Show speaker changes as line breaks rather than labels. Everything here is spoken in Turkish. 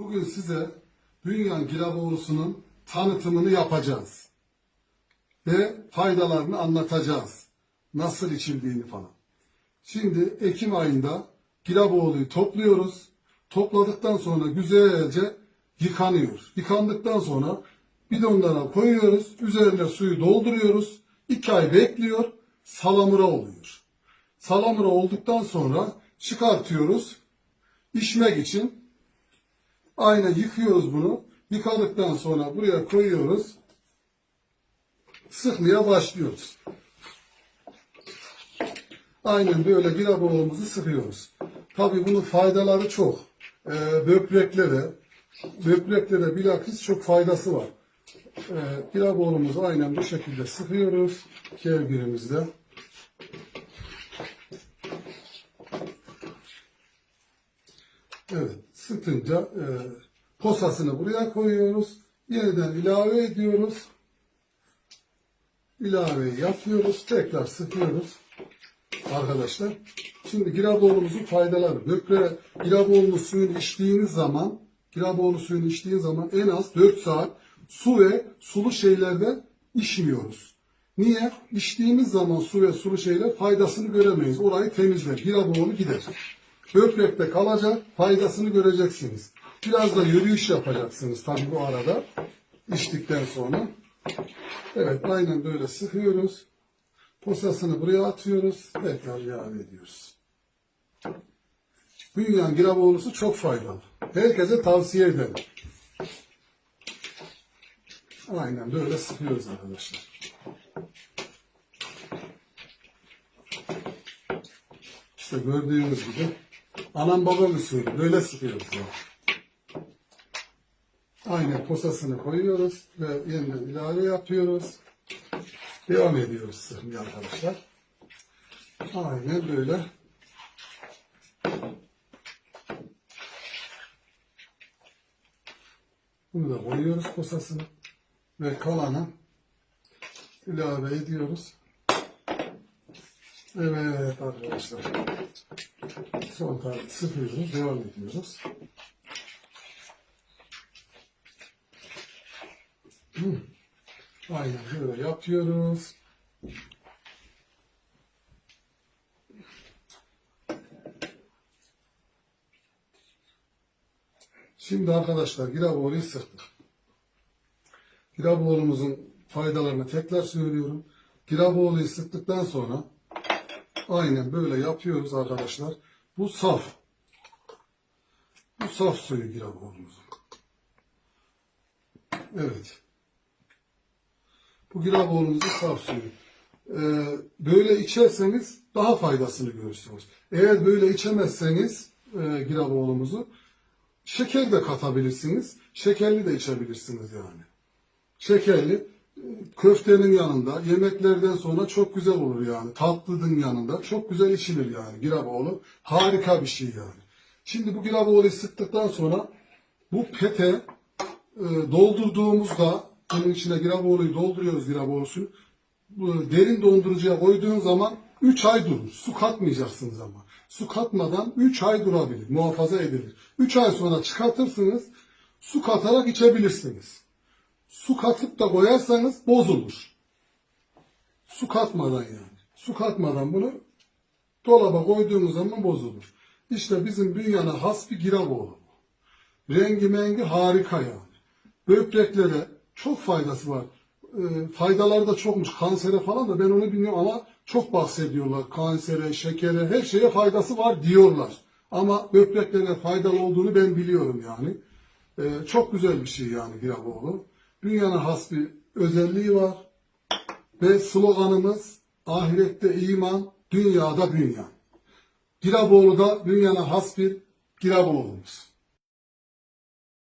Bugün size Bünyan Giraboğlu'sunun tanıtımını yapacağız. Ve faydalarını anlatacağız. Nasıl içildiğini falan. Şimdi Ekim ayında Giraboğlu'yu topluyoruz. Topladıktan sonra güzelce yıkanıyor. Yıkandıktan sonra bidonlara koyuyoruz. Üzerine suyu dolduruyoruz. 2 ay bekliyor. Salamura oluyor. Salamura olduktan sonra çıkartıyoruz. İçmek için Aynen yıkıyoruz bunu. Yıkadıktan sonra buraya koyuyoruz. Sıkmaya başlıyoruz. Aynen böyle biraboğumuzu sıkıyoruz. Tabii bunun faydaları çok. Ee, böbreklere, böbreklere bilakis çok faydası var. Ee, biraboğumuzu aynen bu şekilde sıkıyoruz. Kevgirimizde. Evet, sıkınca e, posasını buraya koyuyoruz. Yeniden ilave ediyoruz. İlaveyi yapıyoruz. Tekrar sıkıyoruz. Arkadaşlar. Şimdi giraboğlumuzun faydaları. Böbre giraboğlu suyunu içtiğiniz zaman giraboğlu suyunu içtiğiniz zaman en az 4 saat su ve sulu şeylerde içmiyoruz. Niye? İçtiğimiz zaman su ve sulu şeyler faydasını göremeyiz. Orayı temizler. Giraboğlu gider. Böbrekte kalacak, faydasını göreceksiniz. Biraz da yürüyüş yapacaksınız tabii bu arada. içtikten sonra. Evet, aynen böyle sıkıyoruz. Posasını buraya atıyoruz. Tekrar ilave ediyoruz. Bünyan Giraboğlu'su çok faydalı. Herkese tavsiye ederim. Aynen böyle sıkıyoruz arkadaşlar. İşte gördüğünüz gibi anam babam usulü böyle sıkıyoruz yani. Aynen posasını koyuyoruz ve yeniden ilave yapıyoruz. Devam ediyoruz sıkmaya arkadaşlar. Aynen böyle. Bunu da koyuyoruz posasını ve kalanı ilave ediyoruz. Evet arkadaşlar. Son tarafı sıkıyoruz, devam ediyoruz. Aynen böyle yapıyoruz. Şimdi arkadaşlar Giraboğlu'yu sıktık. Giraboğlu'muzun faydalarını tekrar söylüyorum. Giraboğlu'yu sıktıktan sonra aynen böyle yapıyoruz arkadaşlar. Bu saf. Bu saf suyu Giraboğlu'muzun. Evet. Bu Giraboğlu'muzun saf suyu. Ee, böyle içerseniz daha faydasını görürsünüz. Eğer böyle içemezseniz e, Giraboğlu'muzu şeker de katabilirsiniz. Şekerli de içebilirsiniz yani. Şekerli köftenin yanında yemeklerden sonra çok güzel olur yani. Tatlının yanında çok güzel içilir yani Giraboğlu. Harika bir şey yani. Şimdi bu Giraboğlu'yu sıktıktan sonra bu pete e, doldurduğumuzda bunun içine Giraboğlu'yu dolduruyoruz Giraboğlu'sunu. Derin dondurucuya koyduğun zaman 3 ay durur. Su katmayacaksınız ama. Su katmadan 3 ay durabilir. Muhafaza edilir. 3 ay sonra çıkartırsınız. Su katarak içebilirsiniz. Su katıp da koyarsanız bozulur. Su katmadan yani. Su katmadan bunu dolaba koyduğunuz zaman bozulur. İşte bizim dünyana has bir Giraboğlu. Rengi mengi harika yani. Böbreklere çok faydası var. E, faydaları da çokmuş. Kansere falan da ben onu bilmiyorum ama çok bahsediyorlar. Kansere, şekere, her şeye faydası var diyorlar. Ama böbreklere faydalı olduğunu ben biliyorum yani. E, çok güzel bir şey yani Giraboğlu. Dünyana has bir özelliği var. Ve sloganımız ahirette iman, dünyada bünyan. Giraboğlu da dünyana has bir Giraboğlu'muz.